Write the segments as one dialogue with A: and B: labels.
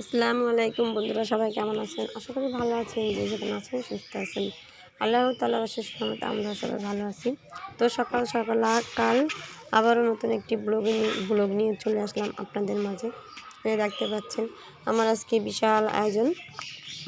A: আসসালামু আলাইকুম বন্ধুরা, সবাই কেমন আছেন? আশা করি ভালো আছেন, যে যেখানে আছেন সুস্থ আছেন। আল্লাহ তাল্লাহ শেষ রহমতে আমরা সবাই ভালো আছি। তো সকাল সকাল কাল আবারও নতুন একটি ব্লগ ব্লগ নিয়ে চলে আসলাম আপনাদের মাঝে। দেখতে পাচ্ছেন, আমার আজকে বিশাল আয়োজন।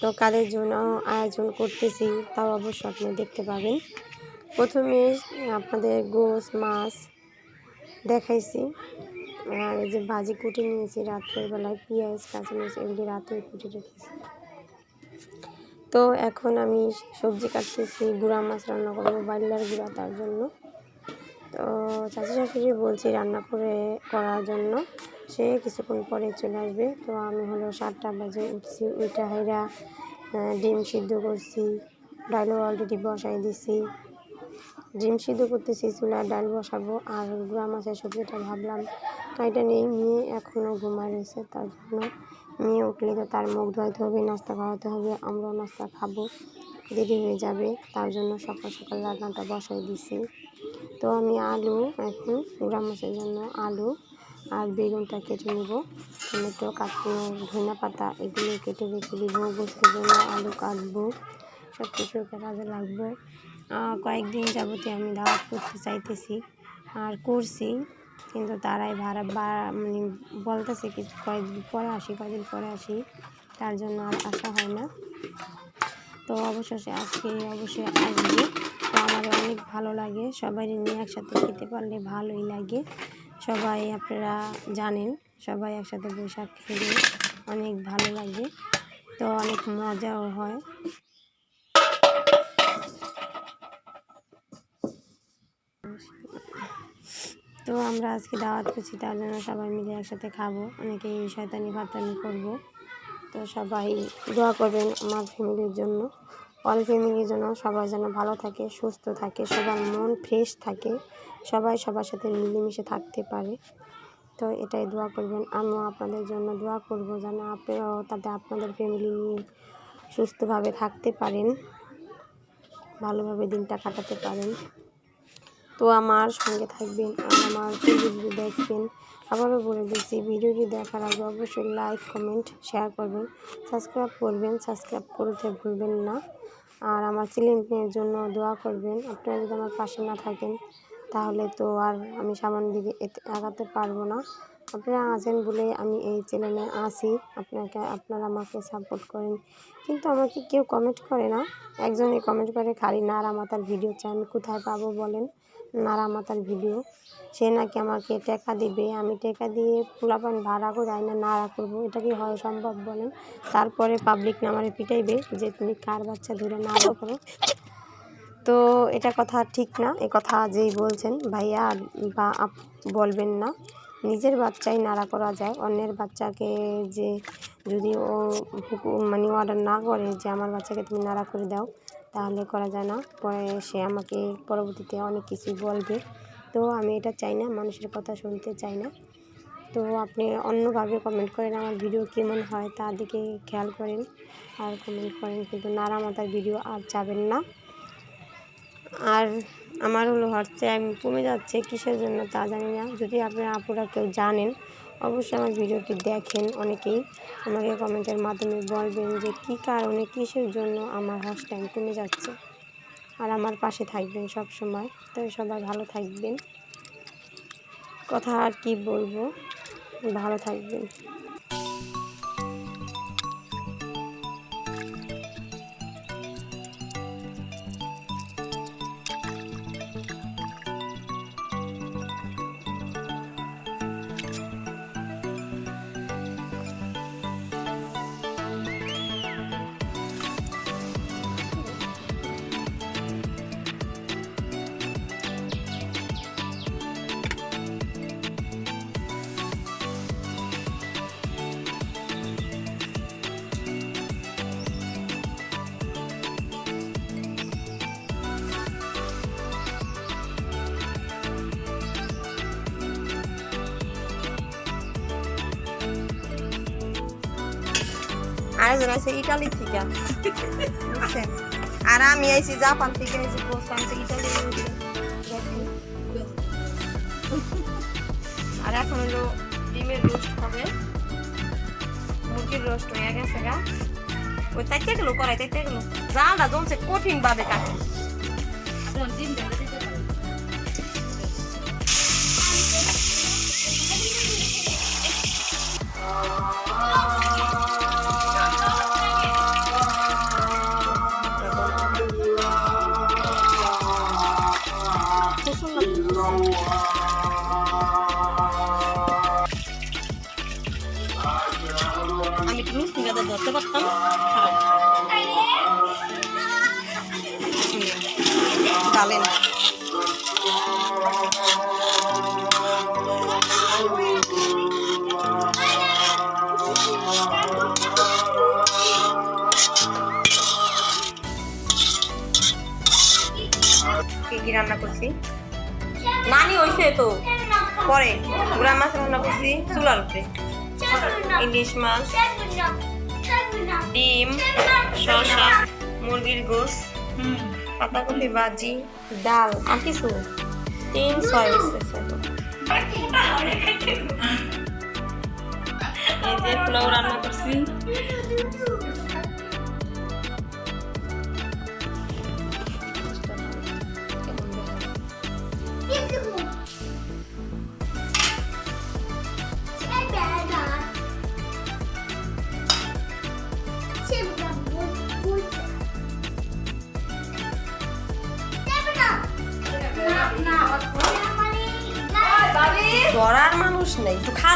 A: তো কাদের জন্য আয়োজন করতেছি, তাও অবশ্য আপনি দেখতে পাবেন। প্রথমে আপনাদের গোস মাছ দেখাইছি। আর এই যে ভাজি কুটে নিয়েছি রাত্রের বেলায়, পেঁয়াজ, কাঁচামরিচ এগুলি রাতে কুটে রেখেছি। তো এখন আমি সবজি কাটতেছি, গুঁড়া মাছ রান্না করব, বাইলার গুঁড়া তার জন্য। তো চাচি শাশুড়ি বলছি রান্না করে, করার জন্য। সে কিছুক্ষণ পরে চলে আসবে। তো আমি হলো সাতটা বাজে উঠছি ওইটা হাইরা ডিম সিদ্ধ করছি, ডালও অলরেডি বসাই দিছি। ডিম সিদ্ধ করতেছি চুলার ডাল বসাবো, আর গুঁড়া মাছের সবজিটা ভাবলাম কাইটা নেই মেয়ে এখনও ঘুমায় রয়েছে, তার জন্য মেয়ে উঠলে তো তার মুখ ধোয়াইতে হবে, নাস্তা খাওয়াতে হবে, আমরাও নাস্তা খাব, দেরি হয়ে যাবে, তার জন্য সকাল সকাল রান্নাটা বসাই দিছি। তো আমি আলু, এখন গুঁড়া মাছের জন্য আলু আর বেগুনটা কেটে নেব, টমেটো কাটবো ধনিয়া পাতা এগুলো কেটে রেখে দিব গোস্তের জন্য আলু কাটবো সব কিছু কাজে লাগবে। কয়েকদিন যাবতে আমি দাওয়াত করতে চাইতেছি আর করছি, কিন্তু তারাই ভাড়া বা মানে বলতেছে কি কয়েকদিন পরে আসি, কয়েকদিন পরে আসি, তার জন্য আর আসা হয় না। তো অবশেষে আজকে, অবশ্যই আসবে। তো আমার অনেক ভালো লাগে, সবাই নিয়ে একসাথে খেতে পারলে ভালোই লাগে। সবাই আপনারা জানেন, সবাই একসাথে বৈশাখ খেলে অনেক ভালো লাগে, তো অনেক মজাও হয়। তো আমরা আজকে দাওয়াত করছি, তার জন্য সবাই মিলে একসাথে খাব। অনেকেই শয়তানি ফাতানি করব। তো সবাই দোয়া করবেন আমার ফ্যামিলির জন্য। অল ফ্যামিলির জন্য সবাই যেন ভালো থাকে, সুস্থ থাকে, সবার মন ফ্রেশ থাকে, সবাই সবার সাথে মিলেমিশে থাকতে পারে। তো এটাই দোয়া করবেন। আমিও আপনাদের জন্য দোয়া করব যেন আপনারাও তাতে আপনাদের ফ্যামিলি নিয়ে সুস্থভাবে থাকতে পারেন, ভালোভাবে দিনটা কাটাতে পারেন। তো আমার সঙ্গে থাকবেন আর আমার ভিডিওটি দেখবেন। আবারও বলে দিচ্ছি, ভিডিওটি দেখার আগে অবশ্যই লাইক কমেন্ট শেয়ার করবেন সাবস্ক্রাইব করবেন সাবস্ক্রাইব করতে ভুলবেন না। আর আমার চ্যানেলের জন্য দোয়া করবেন, আপনারা যদি আমার পাশে না থাকেন, তাহলে তো আর আমি সামনের দিকে আগাতে পারব না। আপনারা আছেন বলে আমি এই চ্যানেলে আসি আপনাকে, আপনারা আমাকে সাপোর্ট করেন। কিন্তু আমাকে কেউ কমেন্ট করে না। একজনই কমেন্ট করে, খালি নারা মাতার ভিডিও আমি কোথায় পাবো বলেন? নারা মাতার ভিডিও সে নাকি আমাকে টাকা দিবে। আমি টাকা দিয়ে পোলাপান ভাড়া করে আইনা নাড়া করব। এটা কি হয় সম্ভব বলেন? তারপরে পাবলিক নামারে পিটাইবে যে, তুমি কার বাচ্চা ধরে নাড়া করো? তো এটা কথা ঠিক না। এ কথা যেই বলছেন, ভাইয়া বা বলবেন না। নিজের বাচ্চাই নাড়া করা যায়। অন্যের বাচ্চাকে যে যদি ও মানে অর্ডার না করে যে আমার বাচ্চাকে তুমি নাড়া করে দাও, তাহলে করা যায় না। পরে সে আমাকে পরবর্তীতে অনেক কিছুই বলবে। তো আমি এটা চাই না, মানুষের কথা শুনতে চাই না। তো আপনি অন্যভাবে কমেন্ট করেন আমার ভিডিও কেমন হয় তার দিকে খেয়াল করেন। আর কমেন্ট করেন কিন্তু নাড়া মাতার ভিডিও আর চাবেন না। আর আমার হলো হোয়াটসঅ্যাপ কমে যাচ্ছে, কিসের জন্য তা জানি না। যদি আপনারা আপুরা কেউ জানেন, অবশ্যই আমার ভিডিওটি দেখেন অনেকেই। আমাকে কমেন্টের মাধ্যমে বলবেন যে কী কারণে, কিসের জন্য আমার হ্যাশট্যাগ কমে যাচ্ছে। আর আমার পাশে থাকবেন সব সময় তো সবাই ভালো থাকবেন। কথা আর কি বলব? ভালো থাকবেন।
B: আরেকজন আছে ইটালি থেকে। বুঝছেন? আর আমি আইছি জাপান থেকে, আইছি পোস্ট আনছি ইটালি আর এখন হলো ডিমের রোস্ট হবে। মুরগির রোস্ট হয়ে গেছে গা। ওই তাইতে গেল, করাই তাইতে গেল। জালটা জমছে কঠিন ভাবে কাটে আমি একটু ধরতে পারতাম। ডালেন কি কি রান্না করছি? নানি হইছে তো। পরে গুড়া মাছ রান্না করছি চুলার উপরে ইলিশ মাছ। ডিম, শসা, মুরগির গোস পাতাকপি, ভাজি, ডাল, আর কিছু। তিন ছয় এই যে পোলাও রান্না করছি।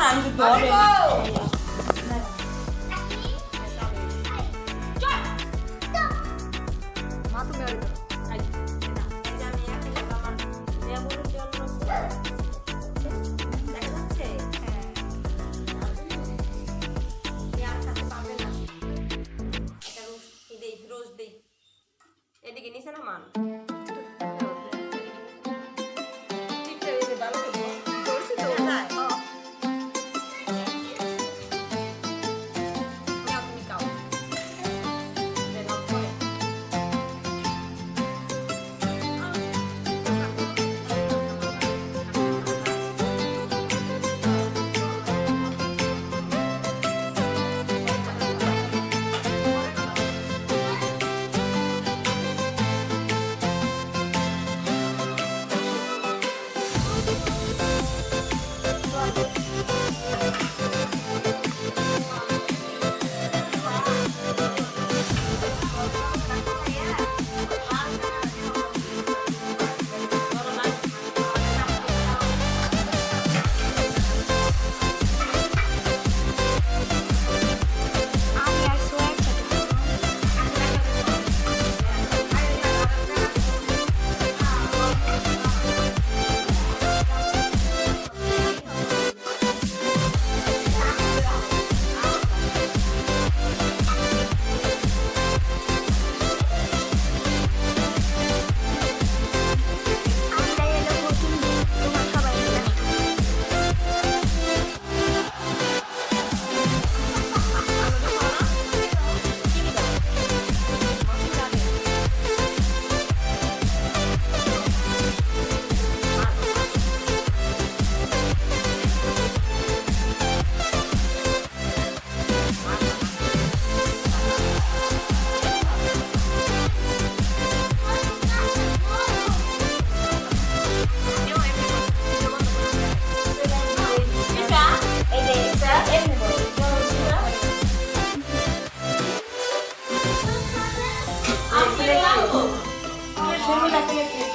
B: নেই তো আমি ধরে এদিকে নিচে না মান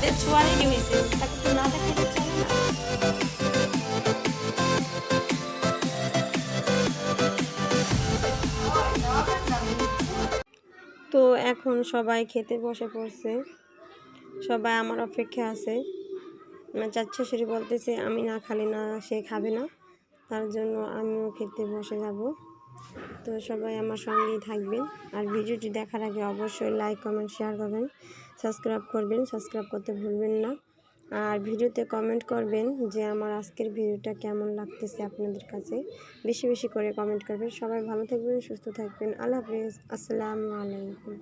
B: আমাদের হয়েছে, তাকে তো না দেখাতে না।
A: তো এখন সবাই খেতে বসে পড়ছে, সবাই আমার অপেক্ষা আছে। আমার চাচ্ছা শাশুড়ি বলতেছে, আমি না খালি না, সে খাবে না, তার জন্য আমিও খেতে বসে যাব। তো সবাই আমার সঙ্গেই থাকবেন, আর ভিডিওটি দেখার আগে অবশ্যই লাইক কমেন্ট শেয়ার করবেন। সাবস্ক্রাইব করবেন, সাবস্ক্রাইব করতে ভুলবেন না। আর ভিডিওতে কমেন্ট করবেন যে আমার আজকের ভিডিওটা কেমন লাগতেছে আপনাদের কাছে। বেশি বেশি করে কমেন্ট করবেন। সবাই ভালো থাকবেন, সুস্থ থাকবেন। আল্লাহ হাফিজ। আসসালামু আলাইকুম।